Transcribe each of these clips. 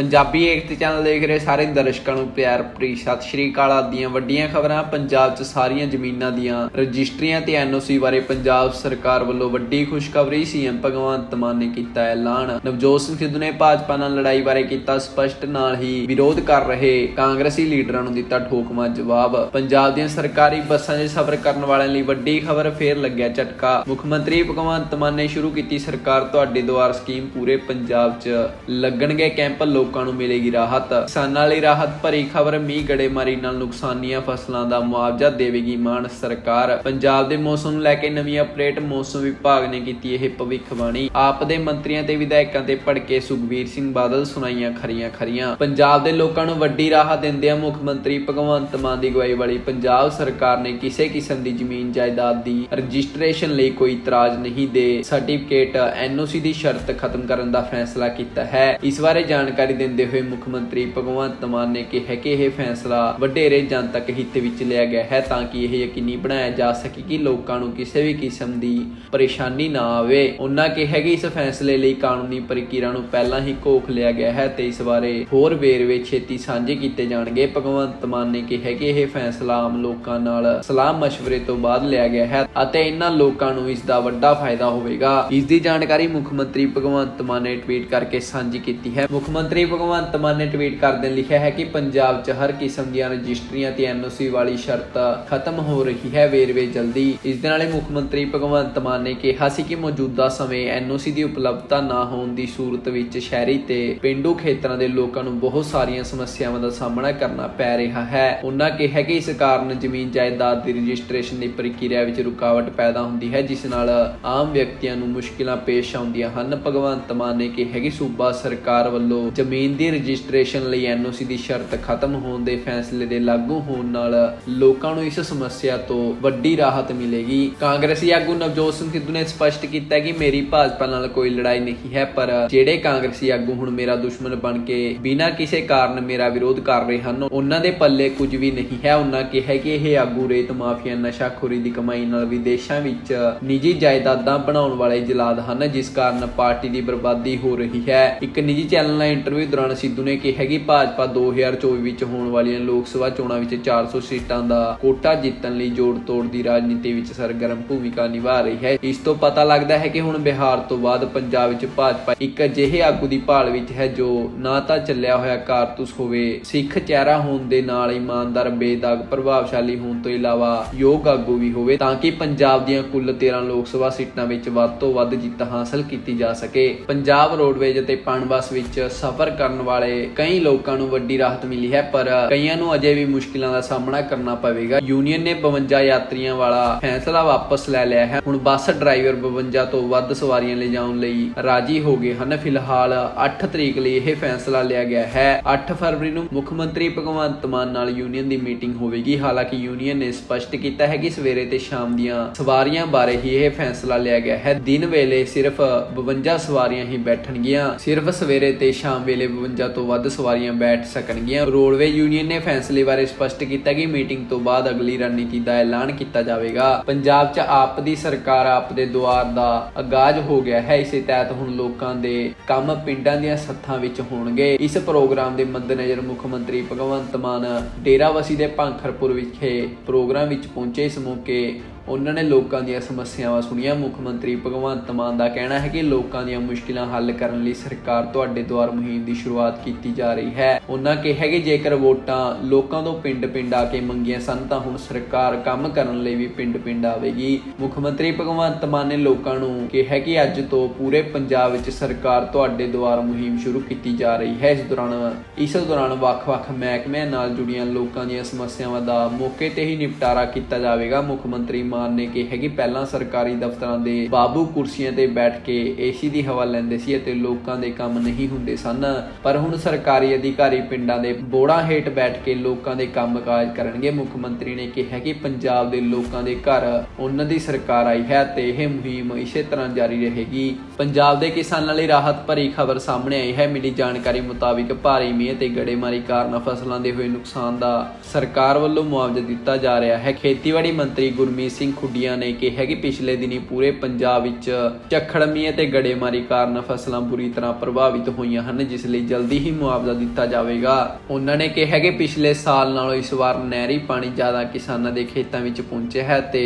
ਪੰਜਾਬੀ ਏਕਤਾ channel ਦੇਖ ਰਹੇ ਸਾਰੇ ਦਰਸ਼ਕਾਂ ਨੂੰ ਪਿਆਰ ਭਰੀ ਸਤਿ ਸ਼੍ਰੀ ਅਕਾਲ ਆਦੀਆਂ ਵੱਡੀਆਂ ਖਬਰਾਂ। ਪੰਜਾਬ 'ਚ ਸਾਰੀਆਂ ਜ਼ਮੀਨਾਂ ਦੀਆਂ ਰਜਿਸਟਰੀਆਂ ਤੇ ਐਨਓਸੀ ਬਾਰੇ ਪੰਜਾਬ ਸਰਕਾਰ ਵੱਲੋਂ ਵੱਡੀ ਖੁਸ਼ਖਬਰੀ ਸੀਐਮ ਭਗਵੰਤ ਮਾਨ ਨੇ ਕੀਤਾ ਐਲਾਨ। ਨਵਜੋਤ ਸਿੰਘ ਸਿੱਧੂ ਨੇ ਭਾਜਪਾ ਨਾਲ ਲੜਾਈ ਬਾਰੇ ਕੀਤਾ ਸਪਸ਼ਟ, ਨਾਲ ਹੀ ਵਿਰੋਧ ਕਰ ਰਹੇ ਕਾਂਗਰਸੀ ਲੀਡਰਾਂ ਨੂੰ ਦਿੱਤਾ ਠੋਕਮਾ ਜਵਾਬ। ਪੰਜਾਬ ਦੀਆਂ ਸਰਕਾਰੀ ਬੱਸਾਂ 'ਚ ਸਫ਼ਰ ਕਰਨ ਵਾਲਿਆਂ ਲਈ ਵੱਡੀ ਖਬਰ ਫੇਰ ਲੱਗਿਆ ਝਟਕਾ। ਮੁੱਖ ਮੰਤਰੀ ਭਗਵੰਤ ਮਾਨ ਨੇ ਸ਼ੁਰੂ ਕੀਤੀ ਸਰਕਾਰ ਤੁਹਾਡੇ ਦੁਆਰ ਸਕੀਮ ਪੂਰੇ ਪੰਜਾਬ 'ਚ ਲੱਗਣਗੇ ਕੈਂਪ। ਲੋਕ ਲੋਕਾਂ ਨੂੰ ਮਿਲੇਗੀ ਰਾਹਤ। ਕਿਸਾਨਾਂ ਲਈ ਰਾਹਤ ਭਰੀ ਖਬਰ, ਮੀਂਹ ਗੜੇਮਾਰੀ ਨਾਲ ਨੁਕਸਾਨੀਆਂ, ਫਸਲਾਂ ਦਾ ਮੁਆਵਜ਼ਾ ਦੇਵੇਗੀ ਮਾਨ ਸਰਕਾਰ। ਪੰਜਾਬ ਦੇ ਮੌਸਮ ਨੂੰ ਲੈ ਕੇ ਨਵੀਂ ਅਪਡੇਟ ਮੌਸਮ ਵਿਭਾਗ ਨੇ ਕੀਤੀ ਇਹ ਭਵਿੱਖਬਾਣੀ। ਆਪ ਦੇ ਮੰਤਰੀਆਂ ਤੇ ਵਿਧਾਇਕਾਂ ਤੇ ਭੜਕੇ ਸੁਖਬੀਰ ਸਿੰਘ ਬਾਦਲ ਸੁਣਾਈਆਂ ਖਰੀਆਂ ਖਰੀਆਂ। ਪੰਜਾਬ ਦੇ ਲੋਕਾਂ ਨੂੰ ਵੱਡੀ ਰਾਹਤ ਦਿੰਦਿਆਂ ਮੁੱਖ ਮੰਤਰੀ ਭਗਵੰਤ ਮਾਨ ਦੀ ਅਗਵਾਈ ਵਾਲੀ ਪੰਜਾਬ ਸਰਕਾਰ ਨੇ ਕਿਸੇ ਕਿਸਮ ਦੀ ਜ਼ਮੀਨ ਜਾਇਦਾਦ ਦੀ ਰਜਿਸਟ੍ਰੇਸ਼ਨ ਲਈ ਕੋਈ ਇਤਰਾਜ਼ ਨਹੀਂ ਦੇ। ਸਰਟੀਫਿਕੇਟ ਐਨਓਸੀ ਦੀ ਸ਼ਰਤ ਖਤਮ ਕਰਨ ਦਾ ਫੈਸਲਾ ਕੀਤਾ ਹੈ। ਇਸ ਬਾਰੇ ਜਾਣਕਾਰੀ ਦਿੰਦੇ ਹੋਏ ਮੁੱਖ ਮੰਤਰੀ ਭਗਵੰਤ ਮਾਨ ਨੇ ਕਿਹਾ ਕਿ ਇਹ ਫੈਸਲਾ ਵਡੇਰੇ ਜਨਤਕ ਹਿੱਤ ਵਿੱਚ ਲਿਆ ਗਿਆ ਹੈ ਤਾਂ ਕਿ ਇਹ ਯਕੀਨੀ ਬਣਾਇਆ ਜਾ ਸਕੇ ਕਿ ਲੋਕਾਂ ਨੂੰ ਕਿਸੇ ਵੀ ਕਿਸਮ ਦੀ ਪਰੇਸ਼ਾਨੀ ਨਾ ਆਵੇ। ਉਹਨਾਂ ਕਿਹਾ ਕਿ ਇਸ ਫੈਸਲੇ ਲਈ ਕਾਨੂੰਨੀ ਪ੍ਰਕਿਰਿਆ ਨੂੰ ਪਹਿਲਾਂ ਹੀ ਘੋਖ ਲਿਆ ਗਿਆ ਹੈ ਤੇ ਇਸ ਬਾਰੇ ਹੋਰ ਵੇਰਵੇ ਛੇਤੀ ਸਾਂਝੇ ਕੀਤੇ ਜਾਣਗੇ। ਭਗਵੰਤ ਮਾਨ ਨੇ ਕਿਹਾ ਕਿ ਇਹ ਫੈਸਲਾ ਆਮ ਲੋਕਾਂ ਨਾਲ ਸਲਾਹ مشਵਰੇ ਤੋਂ ਬਾਅਦ ਲਿਆ ਗਿਆ ਹੈ ਅਤੇ ਇਹਨਾਂ ਲੋਕਾਂ ਨੂੰ ਇਸ ਦਾ ਵੱਡਾ ਫਾਇਦਾ ਹੋਵੇਗਾ। ਇਸ ਦੀ ਜਾਣਕਾਰੀ ਮੁੱਖ ਮੰਤਰੀ ਭਗਵੰਤ ਮਾਨ ਨੇ ਟਵੀਟ ਕਰਕੇ ਸਾਂਝੀ ਕੀਤੀ ਹੈ। ਮੁੱਖ ਮੰਤਰੀ ਭਗਵੰਤ ਮਾਨ ਨੇ ਟਵੀਟ ਕਰਦਿਆਂ ਲਿਖਿਆ ਹੈ ਕਿ ਪੰਜਾਬ 'ਚ ਹਰ ਕਿਸਮ ਦੀਆਂ ਰਜਿਸਟਰੀਆਂ ਤੇ ਐਨਓਸੀ ਵਾਲੀ ਸ਼ਰਤ ਖਤਮ ਹੋ ਰਹੀ ਹੈ। ਵੇਰਵੇ ਜਲਦੀ। ਇਸ ਦੇ ਨਾਲ ਮੁੱਖ ਮੰਤਰੀ ਭਗਵੰਤ ਮਾਨ ਨੇ ਕਿਹਾ ਸੀ ਕਿ ਮੌਜੂਦਾ ਸਮੇਂ ਐਨਓਸੀ ਦੀ ਉਪਲਬਧਤਾ ਨਾ ਹੋਣ ਦੀ ਸੂਰਤ ਵਿੱਚ ਸ਼ਹਿਰੀ ਤੇ ਪਿੰਡੂ ਖੇਤਰਾਂ ਦੇ ਲੋਕਾਂ ਨੂੰ ਬਹੁਤ ਸਾਰੀਆਂ ਸਮੱਸਿਆਵਾਂ ਦਾ ਸਾਹਮਣਾ ਕਰਨਾ ਪੈ ਰਿਹਾ ਹੈ। ਉਹਨਾਂ ਕਿਹਾ ਕਿ ਇਸ ਕਾਰਨ ਜ਼ਮੀਨ ਜਾਇਦਾਦ ਦੀ ਰਜਿਸਟ੍ਰੇਸ਼ਨ ਦੀ ਪ੍ਰਕਿਰਿਆ ਵਿੱਚ ਰੁਕਾਵਟ ਪੈਦਾ ਹੁੰਦੀ ਹੈ, ਜਿਸ ਨਾਲ ਆਮ ਵਿਅਕਤੀਆਂ ਨੂੰ ਮੁਸ਼ਕਿਲਾਂ ਪੇਸ਼ ਆਉਂਦੀਆਂ ਹਨ। ਭਗਵੰਤ ਮਾਨ ਨੇ ਕਿਹਾ ਕਿ ਸੂਬਾ ਸਰਕਾਰ ਵੱਲੋਂ ਜ਼ਮੀਨ ਦੀ ਰਜਿਸਟ੍ਰੇਸ਼ਨ ਲਈ ਐਨਓਸੀ ਦੀ ਸ਼ਰਤ ਖਤਮ ਹੋਣ ਦੇ ਫੈਸਲੇ ਦੇ ਲਾਗੂ ਹੋਣ ਨਾਲ ਲੋਕਾਂ ਨੂੰ ਇਸ ਸਮੱਸਿਆ ਤੋਂ ਵੱਡੀ ਰਾਹਤ ਮਿਲੇਗੀ। ਕਾਂਗਰਸੀ ਆਗੂ ਨਵਜੋਤ ਸਿੰਘ ਸਿੱਧੂ ਨੇ ਸਪਸ਼ਟ ਕੀਤਾ ਕਿ ਮੇਰੀ ਭਾਜਪਾ ਨਾਲ ਕੋਈ ਲੜਾਈ ਨਹੀਂ ਹੈ, ਪਰ ਜਿਹੜੇ ਕਾਂਗਰਸੀ ਆਗੂ ਹੁਣ ਮੇਰਾ ਦੁਸ਼ਮਣ ਬਣ ਕੇ ਬਿਨਾਂ ਕਿਸੇ ਕਾਰਨ ਮੇਰਾ ਵਿਰੋਧ ਕਰ ਰਹੇ ਹਨ, ਉਹਨਾਂ ਦੇ ਪੱਲੇ ਕੁਝ ਵੀ ਨਹੀਂ ਹੈ। ਉਹਨਾਂ ਕਿਹਾ ਕਿ ਇਹ ਆਗੂ ਰੇਤ ਮਾਫੀਆ, ਨਸ਼ਾਖੋਰੀ ਦੀ ਕਮਾਈ ਨਾਲ ਵਿਦੇਸ਼ਾਂ ਵਿੱਚ ਨਿੱਜੀ ਜਾਇਦਾਦਾਂ ਬਣਾਉਣ ਵਾਲੇ ਜਲਾਦ ਹਨ, ਜਿਸ ਕਾਰਨ ਪਾਰਟੀ ਦੀ ਬਰਬਾਦੀ ਹੋ ਰਹੀ ਹੈ। ਇੱਕ ਨਿੱਜੀ ਚੈਨਲ ਨਾਲ ਇੰਟਰਵਿਊ ਦੌਰਾਨ ਸਿੱਧੂ ਨੇ ਕਿਹਾ ਕਿ ਭਾਜਪਾ 2024 ਵਿੱਚ ਹੋਣ ਵਾਲੀਆਂ ਲੋਕ ਸਭਾ ਚੋਣਾਂ ਵਿੱਚ 400 ਸੀਟਾਂ ਦਾ ਕੋਟਾ ਜਿੱਤਣ ਲਈ ਜੋੜ ਤੋੜ ਦੀ ਰਾਜਨੀਤੀ ਵਿੱਚ ਸਰਗਰਮ ਭੂਮਿਕਾ ਨਿਭਾ ਰਹੀ ਹੈ। ਇਸ ਤੋਂ ਪਤਾ ਲੱਗਦਾ ਹੈ ਕਿ ਹੁਣ ਬਿਹਾਰ ਤੋਂ ਬਾਅਦ ਪੰਜਾਬ ਵਿੱਚ ਭਾਜਪਾ ਇੱਕ ਅਜਿਹੇ ਆਗੂ ਦੀ ਭਾਲ ਵਿੱਚ ਹੈ ਜੋ ਨਾ ਤਾਂ ਚੱਲਿਆ ਹੋਇਆ ਕਾਰਤੂਸ ਹੋਵੇ, ਸਿੱਖ ਚਿਹਰਾ ਹੋਣ ਦੇ ਨਾਲ ਇਮਾਨਦਾਰ, ਬੇਦਾਗ, ਪ੍ਰਭਾਵਸ਼ਾਲੀ ਹੋਣ ਤੋਂ ਇਲਾਵਾ ਯੋਗ ਆਗੂ ਵੀ ਹੋਵੇ ਤਾਂ ਕਿ ਪੰਜਾਬ ਦੀਆਂ ਕੁੱਲ 13 ਲੋਕ ਸਭਾ ਸੀਟਾਂ ਵਿੱਚ ਵੱਧ ਤੋਂ ਵੱਧ ਜਿੱਤ ਹਾਸਲ ਕੀਤੀ ਜਾ ਸਕੇ। ਪੰਜਾਬ ਰੋਡਵੇਜ ਅਤੇ ਪਣਬਸ ਵਿੱਚ ਸਫ਼ਰ ਕਰਨ ਵਾਲੇ ਕਈ ਲੋਕਾਂ ਨੂੰ ਵੱਡੀ ਰਾਹਤ ਮਿਲੀ ਹੈ, ਪਰ ਕਈਆਂ ਨੂੰ ਅਜੇ ਵੀ ਮੁਸ਼ਕਿਲਾਂ ਦਾ ਸਾਹਮਣਾ ਕਰਨਾ ਪਵੇਗਾ। ਯੂਨੀਅਨ ਨੇ 52 ਯਾਤਰੀਆਂ ਵਾਲਾ ਫੈਸਲਾ ਵਾਪਸ ਲੈ ਲਿਆ ਹੈ। ਹੁਣ ਬੱਸ ਡਰਾਈਵਰ 52 ਤੋਂ ਵੱਧ ਸਵਾਰੀਆਂ ਲਿਜਾਉਣ ਲਈ ਰਾਜੀ ਹੋ ਗਏ ਹਨ। ਫਿਲਹਾਲ 8 ਤਰੀਕ ਲਈ ਇਹ ਫੈਸਲਾ ਲਿਆ ਗਿਆ ਹੈ। 8 ਫਰਵਰੀ ਨੂੰ ਮੁੱਖ ਮੰਤਰੀ ਭਗਵੰਤ ਮਾਨ ਨਾਲ ਯੂਨੀਅਨ ਦੀ ਮੀਟਿੰਗ ਹੋਵੇਗੀ। ਹਾਲਾਂਕਿ ਯੂਨੀਅਨ ਨੇ ਸਪਸ਼ਟ ਕੀਤਾ ਹੈ ਕਿ ਸਵੇਰੇ ਤੇ ਸ਼ਾਮ ਦੀਆਂ ਸਵਾਰੀਆਂ ਬਾਰੇ ਹੀ ਇਹ ਫੈਸਲਾ ਲਿਆ ਗਿਆ ਹੈ। ਦਿਨ ਵੇਲੇ ਸਿਰਫ 52 ਸਵਾਰੀਆਂ ਹੀ ਬੈਠਣਗੀਆਂ। ਸਿਰਫ ਸਵੇਰੇ ਤੇ ਸ਼ਾਮ ਵੇਲੇ 52 ਤੋਂ ਵੱਧ ਸਵਾਰੀਆਂ ਬੈਠ ਸਕਣਗੀਆਂ। ਰੋਡਵੇ ਯੂਨੀਅਨ ਨੇ ਫੈਸਲੇ ਬਾਰੇ ਸਪਸ਼ਟ ਕੀਤਾ ਕਿ ਮੀਟਿੰਗ ਤੋਂ ਬਾਅਦ ਅਗਲੀ ਰਣਨੀਤੀ ਦਾ ਐਲਾਨ ਕੀਤਾ ਜਾਵੇਗਾ। ਪੰਜਾਬ 'ਚ ਆਪ ਦੀ ਸਰਕਾਰ ਆਪ ਦੇ ਦੁਆਰ ਦਾ ਆਗਾਜ਼ ਹੋ ਗਿਆ ਹੈ। ਇਸੇ ਤਹਿਤ ਹੁਣ ਲੋਕਾਂ ਦੇ ਕੰਮ ਪਿੰਡਾਂ ਦੀਆਂ ਸੱਥਾਂ ਵਿੱਚ ਹੋਣਗੇ। ਇਸ ਪ੍ਰੋਗਰਾਮ ਦੇ ਮੱਦੇਨਜ਼ਰ ਮੁੱਖ ਮੰਤਰੀ ਭਗਵੰਤ ਮਾਨ ਡੇਰਾਵਸੀ ਦੇ ਭਾਂਖਰਪੁਰ ਵਿਖੇ ਪ੍ਰੋਗਰਾਮ ਵਿੱਚ ਪਹੁੰਚੇ। ਇਸ ਮੌਕੇ ਉਹਨਾਂ ਨੇ ਲੋਕਾਂ ਦੀਆਂ ਸਮੱਸਿਆਵਾਂ ਸੁਣੀਆਂ। ਮੁੱਖ ਮੰਤਰੀ ਭਗਵੰਤ ਮਾਨ ਦਾ ਕਹਿਣਾ ਹੈ ਕਿ ਲੋਕਾਂ ਦੀਆਂ ਮੁਸ਼ਕਿਲਾਂ ਹੱਲ ਕਰਨ ਲਈ ਸਰਕਾਰ ਤੁਹਾਡੇ ਦੁਆਰ ਮੁਹਿੰਮ ਦੀ ਸ਼ੁਰੂਆਤ ਕੀਤੀ ਜਾ ਰਹੀ ਹੈ। ਉਹਨਾਂ ਕਿਹਾ ਕਿ ਜੇਕਰ ਵੋਟਾਂ ਲੋਕਾਂ ਤੋਂ ਪਿੰਡ-ਪਿੰਡ ਆ ਕੇ ਮੰਗੀਆਂ ਸਨ, ਤਾਂ ਹੁਣ ਸਰਕਾਰ ਕੰਮ ਕਰਨ ਲਈ ਵੀ ਪਿੰਡ-ਪਿੰਡ ਆਵੇਗੀ। ਮੁੱਖ ਮੰਤਰੀ ਭਗਵੰਤ ਮਾਨ ਨੇ ਲੋਕਾਂ ਨੂੰ ਕਿਹਾ ਕਿ ਅੱਜ ਤੋਂ ਪੂਰੇ ਪੰਜਾਬ ਵਿੱਚ ਸਰਕਾਰ ਤੁਹਾਡੇ ਦੁਆਰ ਮੁਹਿੰਮ ਸ਼ੁਰੂ ਕੀਤੀ ਜਾ ਰਹੀ ਹੈ। ਇਸ ਦੌਰਾਨ ਇਸ ਦੌਰਾਨ ਵੱਖ-ਵੱਖ ਮਹਿਕਮਿਆਂ ਨਾਲ ਜੁੜੀਆਂ ਲੋਕਾਂ ਦੀਆਂ ਸਮੱਸਿਆਵਾਂ ਦਾ ਮੌਕੇ ਤੇ ਹੀ ਨਿਪਟਾਰਾ ਕੀਤਾ ਜਾਵੇਗਾ। ਮੁੱਖ ਮੰਤਰੀ ਮਾਨ ਨੇ ਕਿਹਾ ਕਿ ਪਹਿਲਾਂ ਸਰਕਾਰੀ ਦਫ਼ਤਰਾਂ ਦੇ ਬਾਬੂ ਕੁਰਸੀਆਂ ਤੇ ਬੈਠ ਕੇ ਏਸੀ ਦੀ ਹਵਾ ਲੈਂਦੇ ਸੀ ਅਤੇ ਲੋਕਾਂ ਦੇ ਕੰਮ ਨਹੀਂ ਹੁੰਦੇ ਸਨ। ਪਰ ਹੁਣ ਸਰਕਾਰੀ ਅਧਿਕਾਰੀ ਪਿੰਡਾਂ ਦੇ ਬੋੜਾਂ ਹੇਠ ਬੈਠ ਕੇ ਲੋਕਾਂ ਦੇ ਕੰਮਕਾਜ ਕਰਨਗੇ। ਮੁੱਖ ਮੰਤਰੀ ਨੇ ਕਿਹਾ ਕਿ ਪੰਜਾਬ ਦੇ ਲੋਕਾਂ ਦੇ ਘਰ ਉਹਨਾਂ ਦੀ ਸਰਕਾਰ ਆਈ ਹੈ ਤੇ ਇਹ ਮੁਹਿੰਮ ਇਸੇ ਤਰ੍ਹਾਂ ਜਾਰੀ ਰਹੇਗੀ। ਪੰਜਾਬ ਦੇ ਕਿਸਾਨਾਂ ਲਈ ਰਾਹਤ ਭਰੀ ਖਬਰ ਸਾਹਮਣੇ ਆਈ ਹੈ। ਮਿਲੀ ਜਾਣਕਾਰੀ ਮੁਤਾਬਿਕ ਭਾਰੀ ਮੀਂਹ ਤੇ ਗੜੇਮਾਰੀ ਕਾਰਨ ਫਸਲਾਂ ਦੇ ਹੋਏ ਨੁਕਸਾਨ ਦਾ ਸਰਕਾਰ ਵੱਲੋਂ ਮੁਆਵਜ਼ਾ ਦਿੱਤਾ ਜਾ ਰਿਹਾ ਹੈ। ਖੇਤੀਬਾੜੀ ਮੰਤਰੀ ਗੁਰਮੀਤ ਸਿੰਘ ਸਿੰਘ ਖੁੱਡੀਆਂ ਨੇ ਕਿਹਾ ਕਿ ਪਿਛਲੇ ਦਿਨੀ ਪੂਰੇ ਪੰਜਾਬ ਵਿੱਚ ਝੱਖੜ ਮੀਂਹ ਅਤੇ ਗੜੇਮਾਰੀ ਕਾਰਨ ਫਸਲਾਂ ਬੁਰੀ ਤਰ੍ਹਾਂ ਪ੍ਰਭਾਵਿਤ ਹੋਈਆਂ ਹਨ, ਜਿਸ ਲਈ ਜਲਦੀ ਹੀ ਮੁਆਵਜ਼ਾ ਦਿੱਤਾ ਜਾਵੇਗਾ। ਉਹਨਾਂ ਨੇ ਕਿਹਾ ਕਿ ਪਿਛਲੇ ਸਾਲ ਨਾਲੋਂ ਇਸ ਵਾਰ ਨਹਿਰੀ ਪਾਣੀ ਜ਼ਿਆਦਾ ਕਿਸਾਨਾਂ ਦੇ ਖੇਤਾਂ ਵਿੱਚ ਪਹੁੰਚਿਆ ਹੈ ਤੇ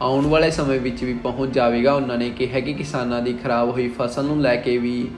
ਆਉਣ ਵਾਲੇ ਸਮੇਂ ਵਿੱਚ ਵੀ ਪਹੁੰਚ ਜਾਵੇਗਾ। ਉਹਨਾਂ ਨੇ ਕਿਹਾ ਕਿ ਕਿਸਾਨਾਂ ਦੀ ਖਰਾਬ ਹੋਈ ਫਸਲ ਨੂੰ ਲੈ ਕੇ ਵੀ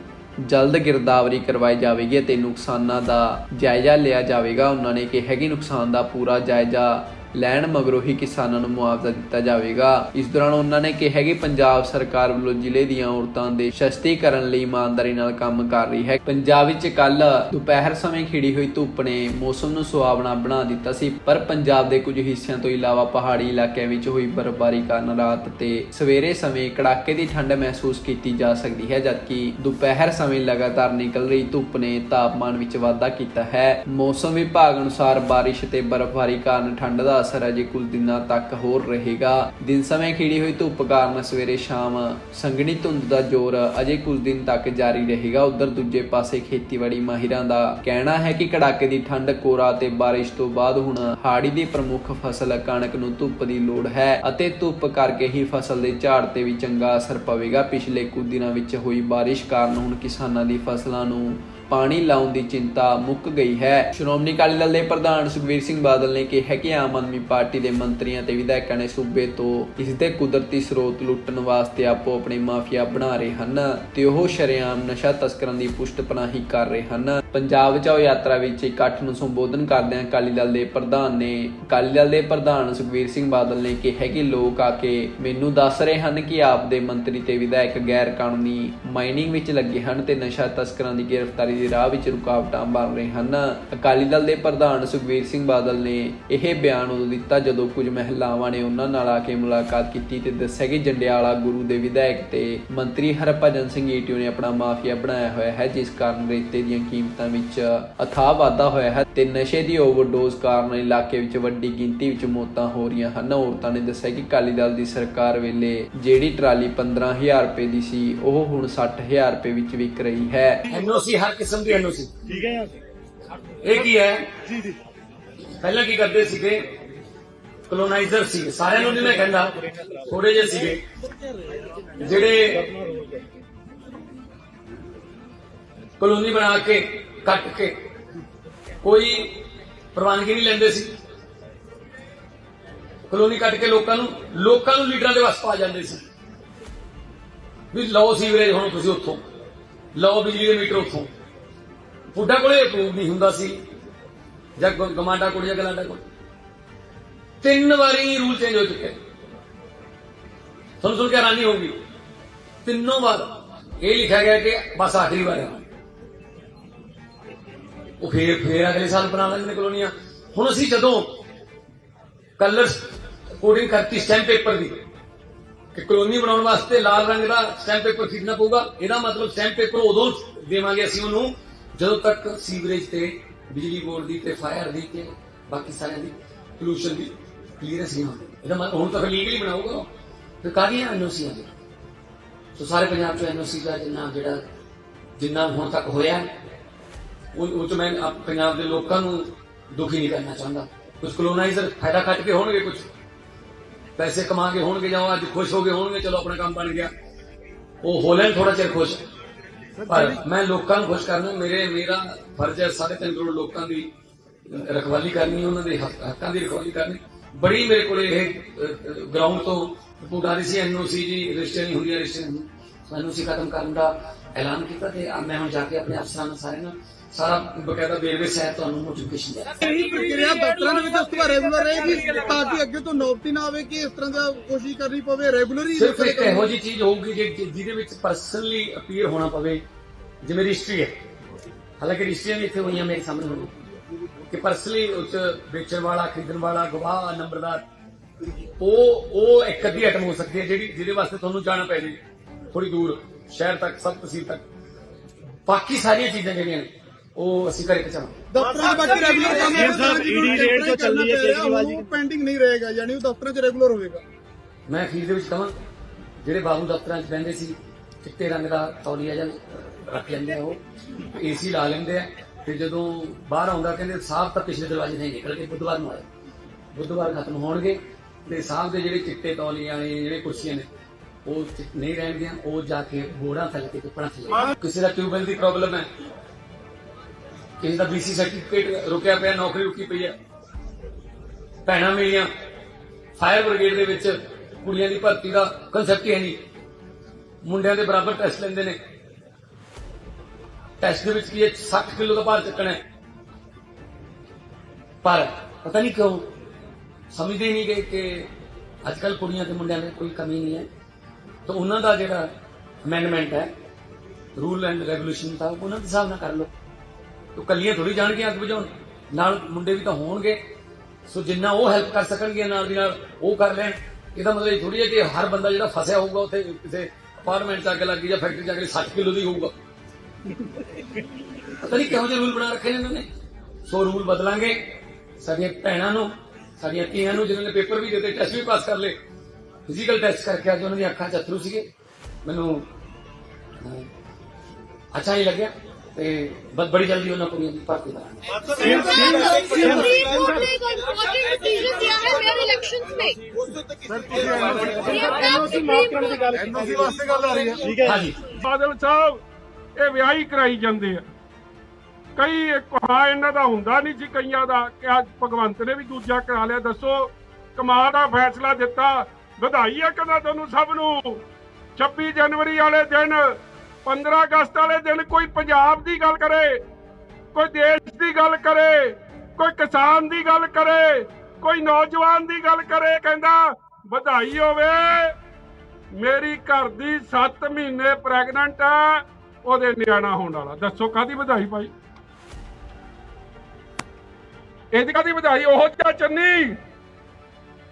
ਜਲਦ ਗਿਰਦਾਵਰੀ ਕਰਵਾਈ ਜਾਵੇਗੀ ਅਤੇ ਨੁਕਸਾਨਾਂ ਦਾ ਜਾਇਜ਼ਾ ਲਿਆ ਜਾਵੇਗਾ। ਉਹਨਾਂ ਨੇ ਕਿਹਾ ਕਿ ਨੁਕਸਾਨ ਦਾ ਪੂਰਾ ਜਾਇਜ਼ਾ ਲੈਣ ਮਗਰੋਂ ਹੀ ਕਿਸਾਨਾਂ ਨੂੰ ਮੁਆਵਜ਼ਾ ਦਿੱਤਾ ਜਾਵੇਗਾ। ਇਸ ਦੌਰਾਨ ਉਹਨਾਂ ਨੇ ਕਿਹਾ ਕਿ ਪੰਜਾਬ ਸਰਕਾਰ ਵੱਲੋਂ ਜ਼ਿਲ੍ਹੇ ਦੀਆਂ ਔਰਤਾਂ ਦੇ ਸਸ਼ਕਤੀਕਰਨ ਲਈ ਇਮਾਨਦਾਰੀ ਨਾਲ ਕੰਮ ਕਰ ਰਹੀ ਹੈ। ਪੰਜਾਬ ਵਿੱਚ ਕੱਲ ਦੁਪਹਿਰ ਸਮੇਂ ਖਿੜੀ ਹੋਈ ਧੁੱਪ ਨੇ ਮੌਸਮ ਨੂੰ ਸੁਹਾਵਣਾ ਬਣਾ ਦਿੱਤਾ ਸੀ, ਪਰ ਪੰਜਾਬ ਦੇ ਕੁਝ ਹਿੱਸਿਆਂ ਤੋਂ ਇਲਾਵਾ ਪਹਾੜੀ ਇਲਾਕਿਆਂ ਵਿੱਚ ਹੋਈ ਬਰਫ਼ਬਾਰੀ ਕਾਰਨ ਰਾਤ ਤੇ ਸਵੇਰੇ ਸਮੇਂ ਕੜਾਕੇ ਦੀ ਠੰਡ ਮਹਿਸੂਸ ਕੀਤੀ ਜਾ ਸਕਦੀ ਹੈ, ਜਦਕਿ ਦੁਪਹਿਰ ਸਮੇਂ ਲਗਾਤਾਰ ਨਿਕਲ ਰਹੀ ਧੁੱਪ ਨੇ ਤਾਪਮਾਨ ਵਿੱਚ ਵਾਧਾ ਕੀਤਾ ਹੈ। ਮੌਸਮ ਵਿਭਾਗ ਅਨੁਸਾਰ ਬਾਰਿਸ਼ ਤੇ ਬਰਫ਼ਬਾਰੀ ਕਾਰਨ ਠੰਡ ਦਾ ਅਸਰ ਅਜੇ ਕੁਝ ਦਿਨਾਂ ਤੱਕ ਹੋਰ ਰਹੇਗਾ। ਦਿਨ ਸਮੇਂ ਖਿੜੀ ਹੋਈ ਧੁੱਪ ਕਾਰਨ ਸਵੇਰੇ ਸ਼ਾਮ ਸੰਘਣੀ ਧੁੰਦ ਦਾ ਜ਼ੋਰ ਅਜੇ ਕੁਝ ਦਿਨ ਤੱਕ ਜਾਰੀ ਰਹੇਗਾ। ਉਧਰ ਦੂਜੇ ਪਾਸੇ ਖੇਤੀਬਾੜੀ ਮਾਹਿਰਾਂ ਦਾ ਕਹਿਣਾ ਹੈ ਕਿ ਕੜਾਕੇ ਦੀ ਠੰਡ ਕੋਰਾ ਤੇ ਬਾਰਿਸ਼ ਤੋਂ ਬਾਅਦ ਹੁਣ ਹਾੜੀ ਦੀ ਪ੍ਰਮੁੱਖ ਫਸਲ ਕਣਕ ਨੂੰ ਧੁੱਪ ਦੀ ਲੋੜ ਹੈ ਅਤੇ ਧੁੱਪ ਕਰਕੇ ਹੀ ਫਸਲ ਦੇ ਝਾੜ ਤੇ ਵੀ ਚੰਗਾ ਅਸਰ ਪਵੇਗਾ। ਪਿਛਲੇ ਕੁਝ ਦਿਨਾਂ ਵਿੱਚ ਹੋਈ ਬਾਰਿਸ਼ ਕਾਰਨ ਹੁਣ ਕਿਸਾਨਾਂ ਦੀ ਫਸਲਾਂ ਨੂੰ ਪਾਣੀ ਲਾਉਣ ਦੀ ਚਿੰਤਾ ਮੁੱਕ ਗਈ ਹੈ। ਸ਼੍ਰੋਮਣੀ ਅਕਾਲੀ ਦਲ ਦੇ ਪ੍ਰਧਾਨ ਸੁਖਬੀਰ ਸਿੰਘ ਬਾਦਲ ਨੇ ਕਿਹਾ ਕਿ ਆਮ ਆਦਮੀ ਪਾਰਟੀ ਦੇ ਮੰਤਰੀਆਂ ਤੇ ਵਿਧਾਇਕਾਂ ਨੇ ਸੂਬੇ ਤੋਂ ਇਸ ਦੇ ਕੁਦਰਤੀ ਸਰੋਤ ਲੁੱਟਣ ਵਾਸਤੇ ਆਪੋ ਆਪਣੀ ਮਾਫੀਆ ਬਣਾ ਰਹੇ ਹਨ ਤੇ ਉਹ ਸ਼ਰੇਆਮ ਨਸ਼ਾ ਤਸਕਰਾਂ ਦੀ ਪੁਸ਼ਟ ਕਰ ਰਹੇ ਹਨ। ਪੰਜਾਬ ਬਚਾਓ ਯਾਤਰਾ ਵਿੱਚ ਇਕੱਠ ਨੂੰ ਸੰਬੋਧਨ ਕਰਦਿਆਂ ਅਕਾਲੀ ਦਲ ਦੇ ਪ੍ਰਧਾਨ ਨੇ ਅਕਾਲੀ ਦਲ ਦੇ ਪ੍ਰਧਾਨ ਸੁਖਬੀਰ ਸਿੰਘ ਬਾਦਲ ਨੇ ਕਿਹਾ ਕਿ ਲੋਕ ਆ ਕੇ ਮੈਨੂੰ ਦੱਸ ਰਹੇ ਹਨ ਕਿ ਆਪ ਦੇ ਮੰਤਰੀ ਤੇ ਵਿਧਾਇਕ ਗੈਰ ਕਾਨੂੰਨੀ ਮਾਈਨਿੰਗ ਵਿੱਚ ਲੱਗੇ ਹਨ ਤੇ ਨਸ਼ਾ ਤਸਕਰਾਂ ਦੀ ਗ੍ਰਿਫਤਾਰੀ ਦੇ ਰਾਹ ਵਿੱਚ ਰੁਕਾਵਟਾਂ ਬਣ ਰਹੇ ਹਨ। ਅਕਾਲੀ ਦਲ ਦੇ ਪ੍ਰਧਾਨ ਸੁਖਬੀਰ ਸਿੰਘ ਬਾਦਲ ਨੇ ਇਹ ਬਿਆਨ ਉਦੋਂ ਦਿੱਤਾ ਜਦੋਂ ਕੁਝ ਮਹਿਲਾਵਾਂ ਨੇ ਉਹਨਾਂ ਨਾਲ ਆ ਕੇ ਮੁਲਾਕਾਤ ਕੀਤੀ ਤੇ ਦੱਸਿਆ ਕਿ ਜੰਡਿਆਲਾ ਗੁਰੂ ਦੇ ਵਿਧਾਇਕ ਤੇ ਮੰਤਰੀ ਹਰਭਜਨ ਸਿੰਘ ਈਟੀਓ ਨੇ ਆਪਣਾ ਮਾਫੀਆ ਬਣਾਇਆ ਹੋਇਆ ਹੈ, ਜਿਸ ਕਾਰਨ ਰੇਤੇ ਦੀਆਂ ਕੀਮਤਾਂ ਵਿੱਚ ਅਥਾਹ ਵਾਧਾ ਹੋਇਆ ਹੈ। ਤੇ ਨਸ਼ੇ ਦੀ ਓਵਰਡੋਜ਼ ਕਾਰਨ ਇਲਾਕੇ ਵਿੱਚ ਵੱਡੀ ਗਿਣਤੀ ਵਿੱਚ ਮੌਤਾਂ ਹੋ ਰਹੀਆਂ ਹਨ। ਔਰਤਾਂ ਨੇ ਦੱਸਿਆ ਕਿ ਅਕਾਲੀ ਦਲ ਦੀ ਸਰਕਾਰ ਵੇਲੇ ਜਿਹੜੀ ਟਰਾਲੀ 15000 ਰੁਪਏ ਦੀ ਸੀ ਉਹ ਹੁਣ 60000 ਰੁਪਏ ਵਿੱਚ ਵਿਕ ਰਹੀ ਹੈ। ਐਨਓਸੀ ਹਰ ਕਿਸਮ ਦੀ ਐਨਓਸੀ ਠੀਕ ਹੈ ਇਹ ਕੀ ਹੈ? ਜੀ ਜੀ। ਪਹਿਲਾਂ ਕੀ ਕਰਦੇ ਸੀਗੇ? ਕਲੋਨਾਈਜ਼ਰ ਸੀ। ਸਾਰਿਆਂ ਨੂੰ ਨਹੀਂ ਮੈਂ ਕਹਿੰਦਾ ਥੋੜੇ ਜਿਹੇ ਸੀਗੇ। ਜਿਹੜੇ ਕਲੋਨੀ ਬਣਾ ਕੇ ਕੱਟ ਕੇ ਕੋਈ ਪ੍ਰਵਾਨਗੀ ਨਹੀਂ ਲੈਂਦੇ ਸੀ। ਕਲੋਨੀ ਕੱਟ ਕੇ ਲੋਕਾਂ ਨੂੰ ਲੋਕਾਂ ਨੂੰ ਲੀਡਰਾਂ ਦੇ ਵਸ ਪਾ ਜਾਂਦੇ ਸੀ। ਵੀ ਲਓ ਸੀਵਰੇਜ ਹੁਣ ਤੁਸੀਂ ਉੱਥੋਂ, ਲਓ ਬਿਜਲੀ ਦੇ ਮੀਟਰ ਉੱਥੋਂ। ਬੁੱਢਾ ਕੋਲੇ ਅਪਰੂਵ ਨਹੀਂ ਹੁੰਦਾ ਸੀ, ਜਾਂ ਗਮਾਂਡਾ ਕੋਲ ਜਾਂ ਗਲਾਂਡਾ ਕੋਲ। ਤਿੰਨ ਵਾਰੀ ਰੂਲ ਚੇਂਜ ਹੋ ਚੁੱਕੇ। ਤੁਹਾਨੂੰ ਸੁਣ ਕੇ ਹੈਰਾਨੀ ਹੋਊਗੀ। ਤਿੰਨੋਂ ਵਾਰ ਇਹ ਲਿਖਿਆ ਗਿਆ ਕਿ ਬਸ ਆਖਰੀ ਵਾਰ ਹੈ। ਉਹ ਫੇਰ ਫੇਰ ਅਗਲੇ ਸਾਲ ਬਣਾ ਲੈਂਦੇ ਕਲੋਨੀਆਂ। ਹੁਣ ਅਸੀਂ ਜਦੋਂ ਕਲਰ ਕੋਡਿੰਗ ਕਰਤੀ ਸਟੈਂਪ ਪੇਪਰ ਦੀ, ਕਿ ਕਲੋਨੀ ਬਣਾਉਣ ਵਾਸਤੇ ਲਾਲ ਰੰਗ ਦਾ ਸਟੈਂਪ ਪੇਪਰ ਖਰੀਦਣਾ ਪਊਗਾ, ਇਹਦਾ ਮਤਲਬ ਸਟੈਂਪ ਪੇਪਰ ਉਦੋਂ ਦੇਵਾਂਗੇ ਅਸੀਂ ਉਹਨੂੰ, ਜਦੋਂ ਤੱਕ ਸੀਵਰੇਜ ਤੇ, ਬਿਜਲੀ ਬੋਰਡ ਦੀ ਤੇ ਫਾਇਰ ਦੀ ਤੇ ਬਾਕੀ ਸਾਰਿਆਂ ਦੀ ਪੋਲੂਸ਼ਨ ਦੀ ਕਲੀਅਰੈਂਸ ਨਹੀਂ ਹੁੰਦੀ। ਇਹਦਾ ਮਤਲਬ ਹੁਣ ਤਾਂ ਲੀਗਲੀ ਬਣਾਊਗਾ ਉਹ। ਫਿਰ ਕਾਹਦੀਆਂ ਐਨਓਸੀਆਂ ਦੇ ਸੋ ਸਾਰੇ ਪੰਜਾਬ ਚ ਐਨਓਸੀ ਦਾ ਜਿੰਨਾ ਜਿਹੜਾ, ਜਿੰਨਾ ਹੁਣ ਤੱਕ ਹੋਇਆ ਉਹ ਉਹ 'ਚ ਮੈਂ ਪੰਜਾਬ ਦੇ ਲੋਕਾਂ ਨੂੰ ਦੁਖੀ ਨਹੀਂ ਕਰਨਾ ਚਾਹੁੰਦਾ। ਕੁਝ ਕਲੋਨਾਈਜ਼ਰ ਫਾਇਦਾ ਕੱਟ ਕੇ ਹੋਣਗੇ ਕੁਝ ਪੈਸੇ ਕਮਾ ਕੇ ਹੋਣਗੇ ਜਾਂ ਅੱਜ ਖੁਸ਼ ਹੋ ਗਏ ਹੋਣਗੇ ਚਲੋ ਆਪਣਾ ਕੰਮ ਬਣ ਗਿਆ। ਉਹ ਹੋ ਲੈਣ ਥੋੜਾ ਚਿਰ ਖੁਸ਼। ਪਰ ਮੈਂ ਲੋਕਾਂ ਨੂੰ ਖੁਸ਼ ਕਰਨਾ ਮੇਰੇ ਮੇਰਾ ਫਰਜ਼ ਹੈ ਸਾਢੇ ਤਿੰਨ ਕਰੋੜ ਲੋਕਾਂ ਦੀ ਰਖਵਾਲੀ ਕਰਨੀ ਉਹਨਾਂ ਦੇ ਹੱਕ- ਦੀ ਰਖਵਾਲੀ ਕਰਨੀ। ਬੜੀ ਮੇਰੇ ਕੋਲੇ ਇਹ ਗਰਾਊਂਡ ਤੋਂ ਰਹੀ ਸੀ ਐਨਓਸੀ ਜੀ ਰਜਿਸਟਰ ਨਹੀਂ ਹੁੰਦੀ ਰਜਿਸਟਰ ਨਹੀਂ ਐਨਓਸੀ ਖਤਮ ਕਰਨ ਦਾ ਐਲਾਨ ਕੀਤਾ ਤੇ ਮੈਂ ਹੁਣ ਜਾ ਕੇ ਆਪਣੇ ਅਫਸਰਾਂ ਨੂੰ ਸਾਰੇ ਨੂੰ ਸਾਰਾ ਬਕਾਇਦਾ ਵੇਰਵੇ ਸਹਿਤ ਤੁਹਾਨੂੰ ਨੋਟੀਫਿਕੇਸ਼ਨ ਦੇ ਇਹੀ ਪ੍ਰਕਿਰਿਆ ਦਫ਼ਤਰਾਂ ਦੇ ਵਿੱਚ ਉਸ ਤੋਂ ਰੈਗੂਲਰ ਰਹੇਗੀ ਤਾਂ ਕਿ ਅੱਗੇ ਤੋਂ ਨੌਬਤੀ ਨਾ ਆਵੇ ਕਿ ਇਸ ਤਰ੍ਹਾਂ ਦਾ ਕੋਸ਼ਿਸ਼ ਕਰਨੀ ਪਵੇ ਰੈਗੂਲਰ ਹੀ ਸਿਰਫ ਇੱਕ ਇਹੋ ਜੀ ਚੀਜ਼ ਹੋਊਗੀ ਜਿਹਦੇ ਵਿੱਚ ਪਰਸਨਲੀ ਅਪੀਅਰ ਹੋਣਾ ਪਵੇ ਜਿਵੇਂ ਰਜਿਸਟਰੀ ਹੈ। ਹਾਲਾਂਕਿ ਰਜਿਸਟਰੀਆਂ ਵੀ ਇੱਥੇ ਹੋਈਆਂ ਮੇਰੇ ਸਾਹਮਣੇ ਹੋਣੀ ਕਿ ਪਰਸਨਲੀ ਉੱਚ ਵੇਚਣ ਵਾਲਾ ਖਰੀਦਣ ਵਾਲਾ ਗਵਾਹ ਨੰਬਰਦਾਰ ਉਹ ਉਹ ਇੱਕ ਅੱਧੀ ਆਈਟਮ ਹੋ ਸਕਦੀ ਹੈ ਜਿਹੜੀ ਜਿਹਦੇ ਵਾਸਤੇ ਤੁਹਾਨੂੰ ਜਾਣਾ ਪੈ ਜੇ ਥੋੜੀ ਦੂਰ ਸ਼ਹਿਰ ਤੱਕ ਸਭ ਤਹਿਸੀਲ ਤੱਕ। ਬਾਕੀ ਸਾਰੀਆਂ ਚੀਜ਼ਾਂ ਜਿਹੜੀਆਂ ਨੇ ਉਹ ਅਸੀਂ ਘਰੇ ਪਹੁੰਚਾਵਾਂਗੇ। ਦਫ਼ਤਰਾਂ 'ਚ ਬਾਕੀ ਰੈਗੂਲਰ ਕੰਮ ਇਹ ਸਭ ED ਰੇਟ ਜੋ ਚੱਲੀ ਹੈ ਕੇਜਰੀਵਾਲ ਜੀ। ਪੈਂਡਿੰਗ ਨਹੀਂ ਰਹੇਗਾ ਯਾਨੀ ਉਹ ਦਫ਼ਤਰਾਂ 'ਚ ਰੈਗੂਲਰ ਹੋਵੇਗਾ ਮੈਂ ਅਖੀਰ ਦੇ ਵਿੱਚ ਕਹਾਂ ਜਿਹੜੇ ਬਾਬੂ ਦਫ਼ਤਰਾਂ 'ਚ ਬਹਿੰਦੇ ਸੀ ਚਿੱਟੇ ਰੰਗ ਦਾ ਤੌਲੀਆ ਜਾਂ ਰੱਖ ਲੈਂਦੇ ਆ ਉਹ ਏਸੀ ਲਾ ਲੈਂਦੇ ਆ ਤੇ ਜਦੋਂ ਬਾਹਰ ਆਉਂਦਾ ਕਹਿੰਦੇ ਸਾਫ਼ ਤਾਂ ਪਿਛਲੇ ਦਰਵਾਜ਼ੇ ਨਹੀਂ ਨਿਕਲ ਕੇ ਬੁੱਧਵਾਰ ਨੂੰ ਆਏ। ਬੁੱਧਵਾਰ ਖਤਮ ਹੋਣਗੇ ਦੇ ਸਾਹਿਬ ਦੇ ਜਿਹੜੇ ਚਿੱਟੇ ਤੌਲੀਆਂ ਨੇ ਜਿਹੜੇ ਕੁਰਸੀਆਂ ਨੇ ਉਹ ਨਹੀਂ ਰਹਿਣਗੀਆਂ ਉਹ ਜਾ ਕੇ ਬੋੜਾ ਥੱਲੇ ਕੇ ਕੱਪੜਾ ਥੱਲੇ ਕਿਸੇ ਦਾ ਟਿਊਬਲ ਦੀ ਪ੍ਰੋਬਲਮ ਹੈ। ਕਿਸੇ ਦਾ ਬੀਸੀ ਸਰਟੀਫਿਕੇਟ ਰੁਕਿਆ ਪਿਆ ਨੌਕਰੀ ਰੁਕੀ ਪਈ ਹੈ। ਭੈਣਾਂ ਮੇਰੀਆਂ ਫਾਇਰ ਬ੍ਰਿਗੇਡ ਦੇ ਵਿੱਚ ਕੁੜੀਆਂ ਦੀ ਭਰਤੀ ਦਾ ਕਨਸੈਪਟ ਹੀ ਨਹੀਂ। ਮੁੰਡਿਆਂ ਦੇ ਬਰਾਬਰ ਟੈਸਟ ਲੈਂਦੇ ਨੇ। ਟੈਸਟ ਦੇ ਵਿੱਚ ਕੀ ਹੈ? 60 ਕਿਲੋ ਦਾ ਭਾਰ ਚੱਕਣਾ ਹੈ। ਪਰ ਪਤਾ ਨਹੀਂ ਕਿਉਂ ਸਮਝਦੇ ਨਹੀਂ ਗਏ ਕਿ ਅੱਜ ਕੱਲ ਕੁੜੀਆਂ ਤੇ ਮੁੰਡਿਆਂ ਵਿੱਚ ਕੋਈ ਕਮੀ ਨਹੀਂ ਹੈ। ਤਾਂ ਉਹਨਾਂ ਦਾ ਜਿਹੜਾ ਅਮੈਂਡਮੈਂਟ ਹੈ ਰੂਲ ਐਂਡ ਰੈਗੂਲੇਸ਼ਨ ਦਾ, ਉਹਨਾਂ ਦੇ ਹਿਸਾਬ ਨਾਲ ਕਰ ਲਓ। ਤੋ ਕੱਲੀਆਂ ਥੋੜੀ ਜਾਣਗੀਆਂ ਅੱਗ ਬੁਝਾਉਣ। ਨਾਲ ਮੁੰਡੇ ਵੀ ਤਾਂ ਹੋਣਗੇ। ਸੋ ਜਿੰਨਾ ਉਹ ਹੈਲਪ ਕਰ ਸਕਣਗੇ ਨਾਲ ਦੀ ਨਾਲ, ਉਹ ਕਰ ਲੈਣ। ਇਹਦਾ ਮਤਲਬ ਇਹ ਥੋੜੀ ਹੈ ਕਿ ਹਰ ਬੰਦਾ ਜਿਹੜਾ ਫਸਿਆ ਹੋਊਗਾ, ਉੱਥੇ ਕਿਸੇ ਅਪਾਰਟਮੈਂਟ ਚ ਅੱਗ ਲੱਗੀ ਜਾਂ ਫੈਕਟਰੀ ਚ ਅੱਗ ਲੱਗੀ 60 ਕਿਲੋ ਦੀ ਹੋਊਗਾ। ਪਤਾ ਨਹੀਂ ਕਿਹੋ ਜਿਹੇ ਰੂਲ ਬਣਾ ਰੱਖੇ ਨੇ ਇਹਨਾਂ ਨੇ। ਸੋ ਰੂਲ ਬਦਲਾਂਗੇ। ਸਾਡੀਆਂ ਭੈਣਾਂ ਨੂੰ, ਸਾਡੀਆਂ ਧੀਆਂ ਨੂੰ, ਜਿਨ੍ਹਾਂ ਨੇ ਪੇਪਰ ਵੀ ਦਿੱਤੇ ਟੈਸਟ ਵੀ ਪਾਸ ਕਰ ਲਏ। ਫਿਜ਼ੀਕਲ ਟੈਸਟ ਕਰਕੇ ਅੱਜ ਉਹਨਾਂ ਦੀਆਂ ਅੱਖਾਂ 'ਚ ਅਥਰੂ ਸੀਗੇ। ਮੈਨੂੰ ਅੱਛਾ ਹੀ ਲੱਗਿਆ ਤੇ ਬਸ ਬੜੀ ਜਲਦੀ ਉਹਨਾਂ ਕੋਲ ਭਰਤੀ ਕਰਾਂਗੇ। ਬਾਦਲ ਸਾਹਿਬ ਇਹ ਵਿਆਹੀ ਕਰਾਈ ਜਾਂਦੇ ਆ ਕਈ ਹਾਂ ਇਹਨਾਂ ਦਾ ਹੁੰਦਾ ਨਹੀਂ ਸੀ ਕਈਆਂ ਦਾ ਕਿ ਅੱਜ ਭਗਵੰਤ ਨੇ ਵੀ ਦੂਜਾ ਕਰਾ ਲਿਆ ਦੱਸੋ ਕਮਾਲ ਦਾ ਫੈਸਲਾ ਦਿੱਤਾ ਵਧਾਈ ਹੈ ਕਹਿੰਦਾ ਤੁਹਾਨੂੰ ਸਭ ਨੂੰ। 26 ਜਨਵਰੀ ਵਾਲੇ ਦਿਨ 15 ਅਗਸਤ ਵਾਲੇ ਦਿਨ ਕੋਈ ਪੰਜਾਬ ਦੀ ਗੱਲ ਕਰੇ, ਕੋਈ ਦੇਸ਼ ਦੀ ਗੱਲ ਕਰੇ, ਕੋਈ ਕਿਸਾਨ ਦੀ ਗੱਲ ਕਰੇ, ਕੋਈ ਨੌਜਵਾਨ ਦੀ ਗੱਲ ਕਰੇ, ਕਹਿੰਦਾ ਵਧਾਈ ਹੋਵੇ। ਮੇਰੀ ਘਰ ਦੀ 7 ਮਹੀਨੇ ਪ੍ਰੈਗਨੈਂਟ ਆ, ਉਹਦੇ ਨਿਆਣਾ ਹੋਣ ਵਾਲਾ। ਦੱਸੋ ਕਾਦੀ ਵਧਾਈ ਭਾਈ? ਇਹਦੀ ਕਾਦੀ ਵਧਾਈ? ਉਹ ਜਿਹਾ ਚੰਨੀ,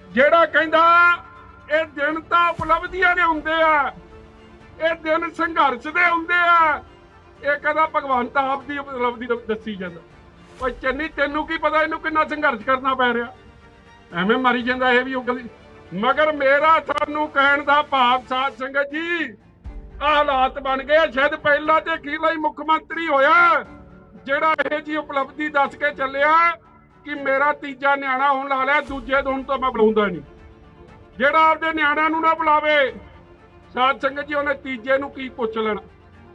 ਜਿਹੜਾ ਕਹਿੰਦਾ ਇਹ ਦਿਨ ਤਾਂ ਉਪਲਬਧੀਆਂ ਦੇ ਹੁੰਦੇ ਆ। ਇਹ ਦਿਨ ਸੰਘਰਸ਼ ਦੇ ਹੁੰਦੇ ਆ। ਇਹ ਕਹਿੰਦਾ ਭਗਵੰਤ ਆਪ ਦੀ ਉਪਲਬਧੀ ਦੱਸੀ ਜਾਂਦਾ। ਓਏ ਚੰਨੀ, ਤੈਨੂੰ ਕੀ ਪਤਾ ਇਹਨੂੰ ਕਿੰਨਾ ਸੰਘਰਸ਼ ਕਰਨਾ ਪੈ ਰਿਹਾ? ਐਵੇਂ ਮਰੀ ਜਾਂਦਾ ਇਹ ਵੀ ਉਗਲੀ। ਮਗਰ ਮੇਰਾ ਤੁਹਾਨੂੰ ਕਹਿਣ ਦਾ ਭਾਵ ਸਾਧ ਸੰਗਤ ਜੀ, ਆਹ ਹਾਲਾਤ ਬਣ ਗਏ ਸ਼ਾਇਦ ਪਹਿਲਾਂ ਤੇ ਅਖੀਰਲਾ ਹੀ ਮੁੱਖ ਮੰਤਰੀ ਹੋਇਆ, ਜਿਹੜਾ ਇਹ ਜੀ ਉਪਲਬਧੀ ਦੱਸ ਕੇ ਚੱਲਿਆ ਕਿ ਮੇਰਾ ਤੀਜਾ ਨਿਆਣਾ ਹੁਣ ਲਾ ਲਿਆ, ਦੂਜੇ ਤੋਂ ਹੁਣ ਤਾਂ ਮੈਂ ਬੁਲਾਉਂਦਾ ਨਹੀਂ। ਜਿਹੜਾ ਆਪਦੇ ਨਿਆਣਿਆਂ ਨੂੰ ਨਾ ਬੁਲਾਵੇ, ਸਾਧ ਸੰਗਤ ਜੀ ਉਹਨੇ ਤੀਜੇ ਨੂੰ ਕੀ ਪੁੱਛ ਲੈਣਾ?